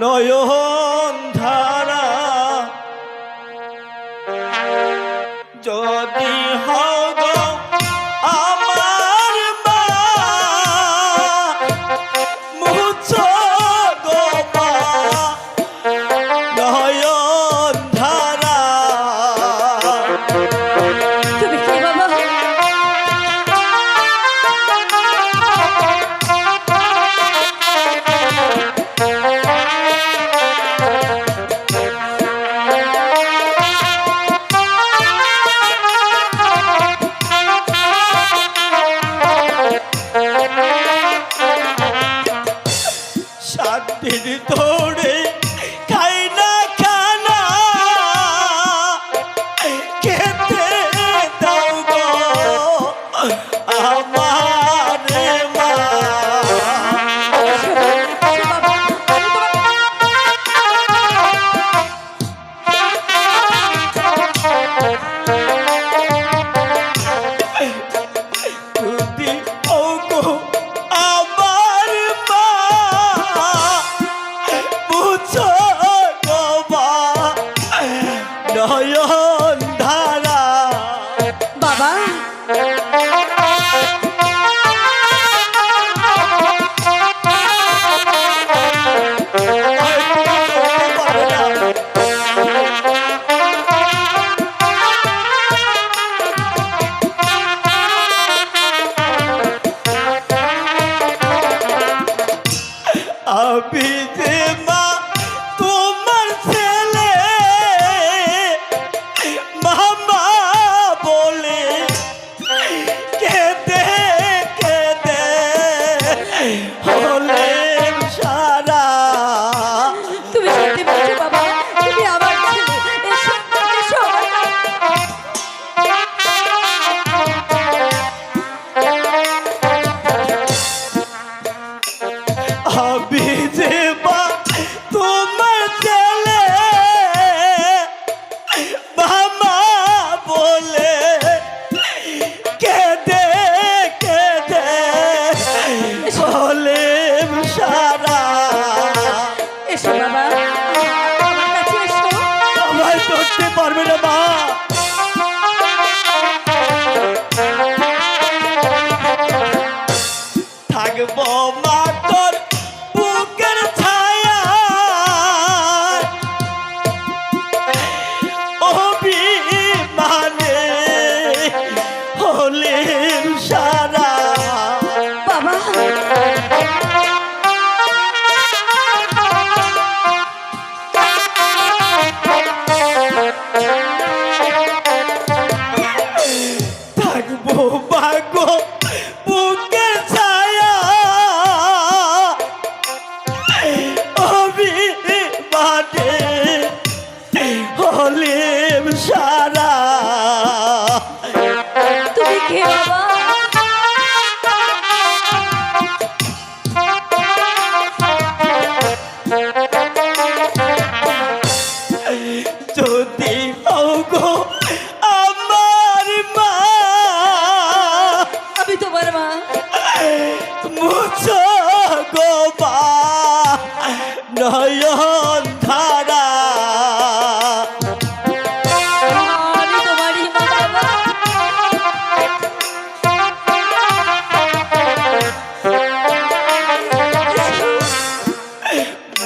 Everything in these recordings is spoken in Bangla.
নয়ন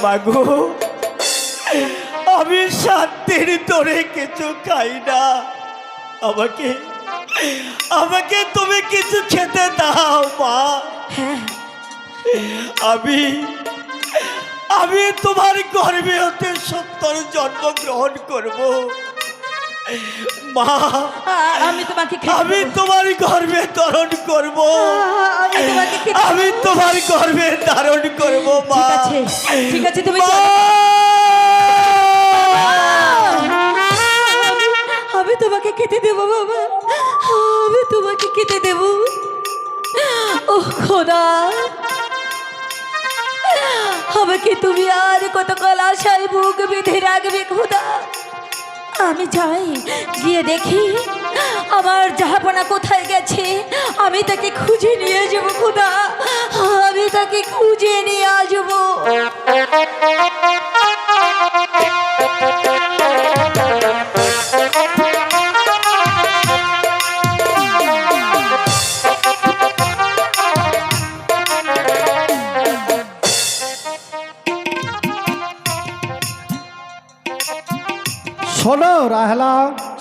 মাগো আমি শান্তির তোরে কিছু খাই না। আমাকে আমাকে তুমি কিছু খেতে দাও মা। হ্যাঁ। আমি আমি তোমার গর্ভে হতে সত্তর জন্ম গ্রহণ করব। মা আমি তোমাকে খেতে আমি তোমার গর্ভে ধারণ করব। আমি তোমার গর্ভে ধারণ করব মা। ঠিক আছে তুমি। আমি- আমি তোমাকে খেতে দেব বাবা আমি তোমাকে খেতে দেব। ও খোদা। আমাকে তুমি আর কতকাল আশায় বুক বেঁধে রাখবে খোদা? আমি যাই, গিয়ে দেখি আমার জাহাপনা কোথায় গেছে? আমি তাকে খুঁজে নিয়ে যাব খোদা। আমি তাকে খুঁজে নিয়ে আসব। রাহেলা।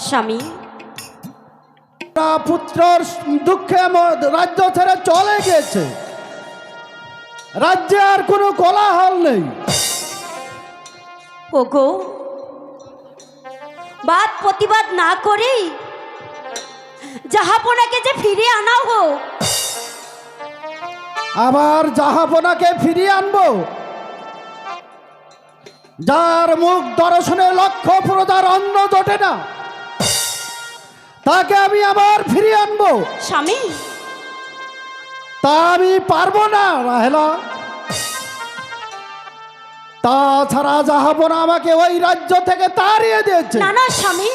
স্বামী। পুত্রর দুঃখে রাজ্য ছেড়ে চলে গেছে রাজ্যে আর কোনো কোলাহল নেই। ওগো বাদ প্রতিবাদ না করেই জাহাপনাকে যে ফিরে আনা হোক আবার জাহাপনাকে ফিরিয়ে আনব? যার মুখ দর্শনে লক্ষ প্রজার অন্ন জোটে না তাকে আমি আবার ফিরিয়ে আনব। স্বামী? তা আমি পারব না রাহেলা। তাছাড়া জাহাপনা আমাকে ওই রাজ্য থেকে তাড়িয়ে দিয়েছে। না না স্বামী।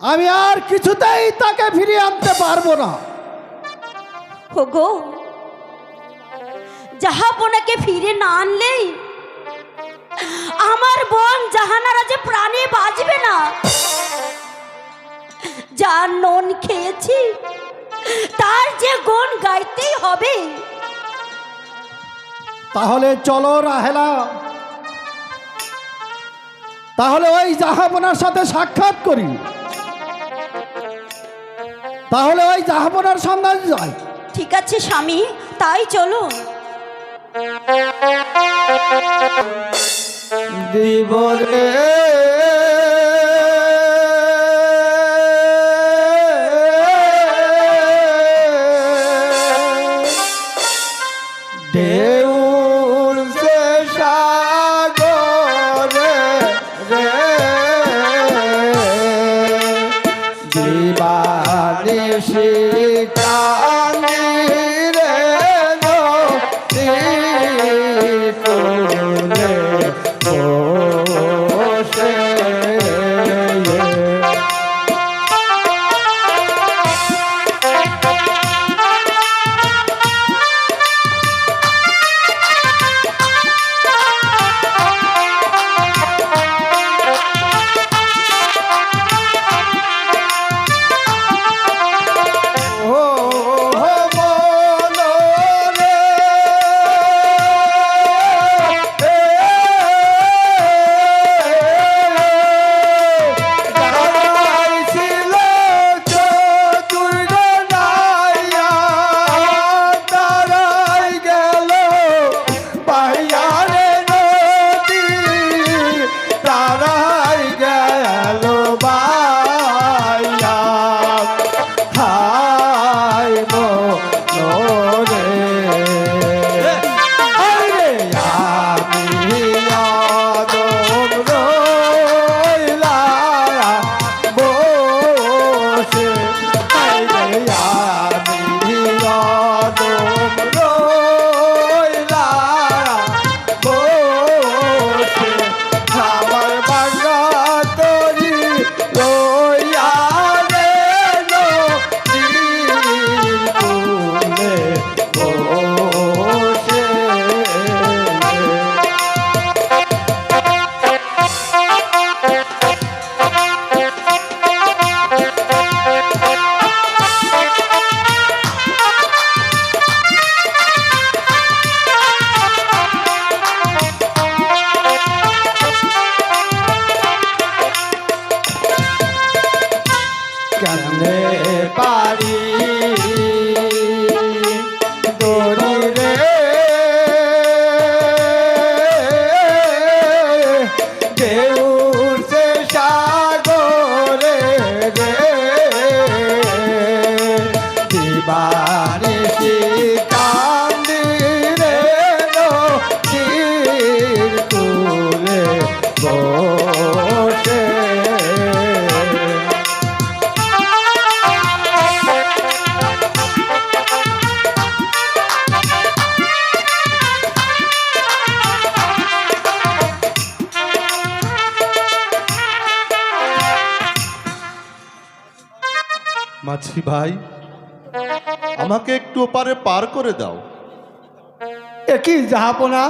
আমি আর কিছুতেই তাকে ফিরিয়ে আনতে পারব না। ওগো জাহাপনাকে ফিরে না আনলেই আমার বোন জাহানারা যে প্রাণে বাঁচবে না। যার নন খেয়েছি তার যে গুণ গাইতেই হবে। তাহলে চলো রাহেলা। তাহলে ওই জাহাপনার সাথে সাক্ষাৎ করি। তাহলে ওই জাহাপনার সন্ধান যায়। ঠিক আছে স্বামী তাই চলো। দিবরে ঢেউর ভাই আমাকে একটু ওপারে পার করে দাও। একই জাহাপনা?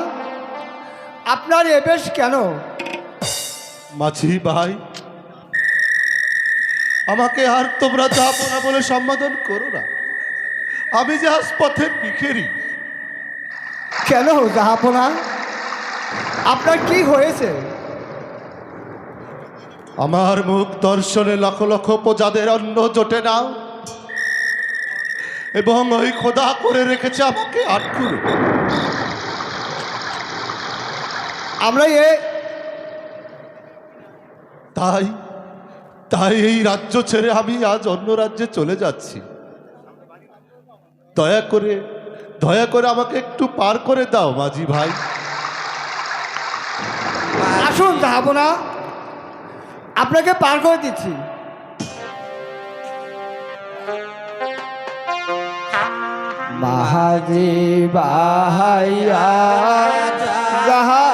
আপনার এ বেশ কেন? মাঝি ভাই আমাকে আর তোমরা জাহাপনা বলে সম্বোধন করো না। আমি যে আজ বিখেরি ভিখেরি। কেন জাহাপনা? আপনার কি হয়েছে? আমার মুখ দর্শনে লক্ষ লক্ষ প্রজাদের অন্ন জোটে নাও এবং ওই খোদা করে রেখেছে আমাকে আটকুর আমরা এ তাই তাই এই রাজ্য ছেড়ে আমি আজ অন্য রাজ্যে চলে যাচ্ছি। দয়া করে দয়া করে আমাকে একটু পার করে দাও মাঝি ভাই। আসুন যাব না। আপনাকে পার করে দিচ্ছি। বাহাজি বাহাইয়া যাহা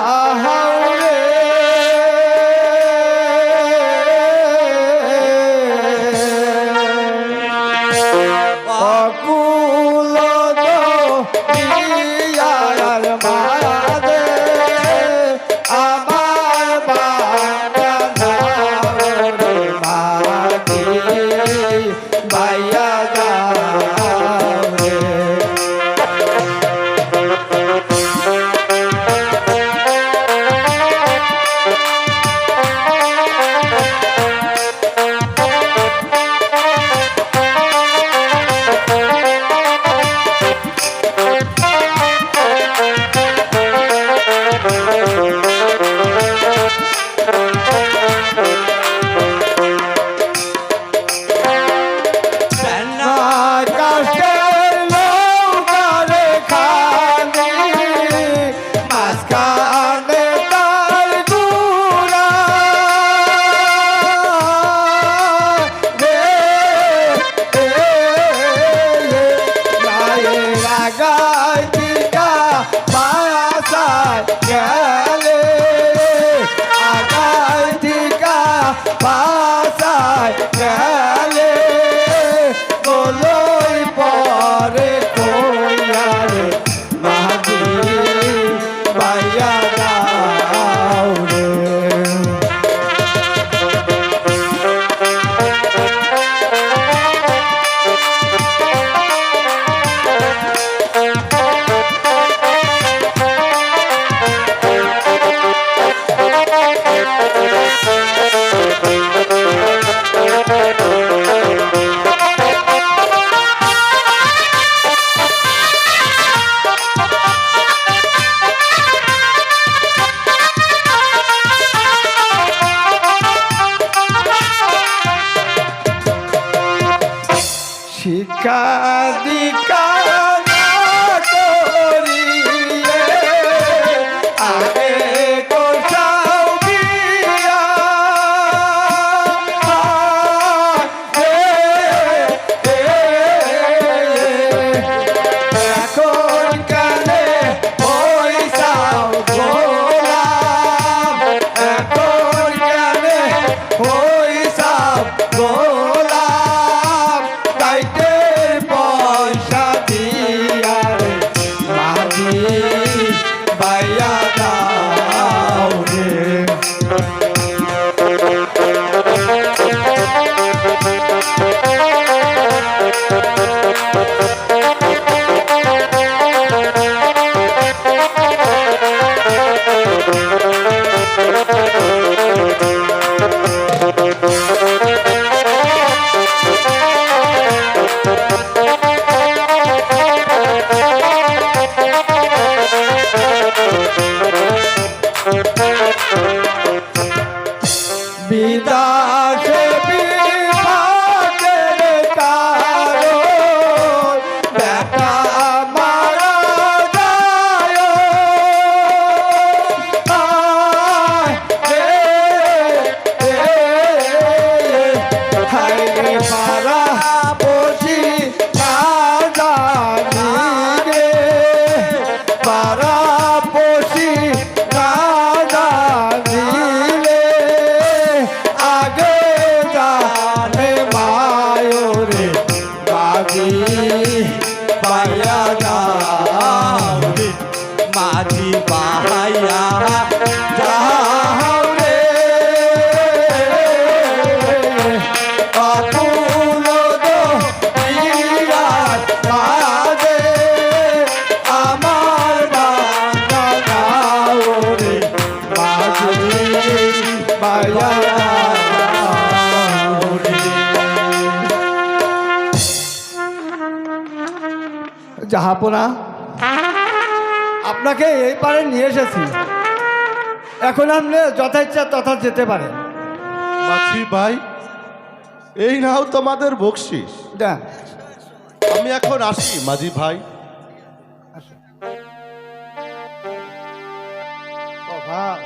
আপনাকে এই পারে নিয়ে এসেছি। এখন আপনি যথা ইচ্ছা তথা যেতে পারেন। মাছি ভাই এই নাও তোমাদের বকশিস। আমি এখন আসি মাঝি ভাই। ও ভাই।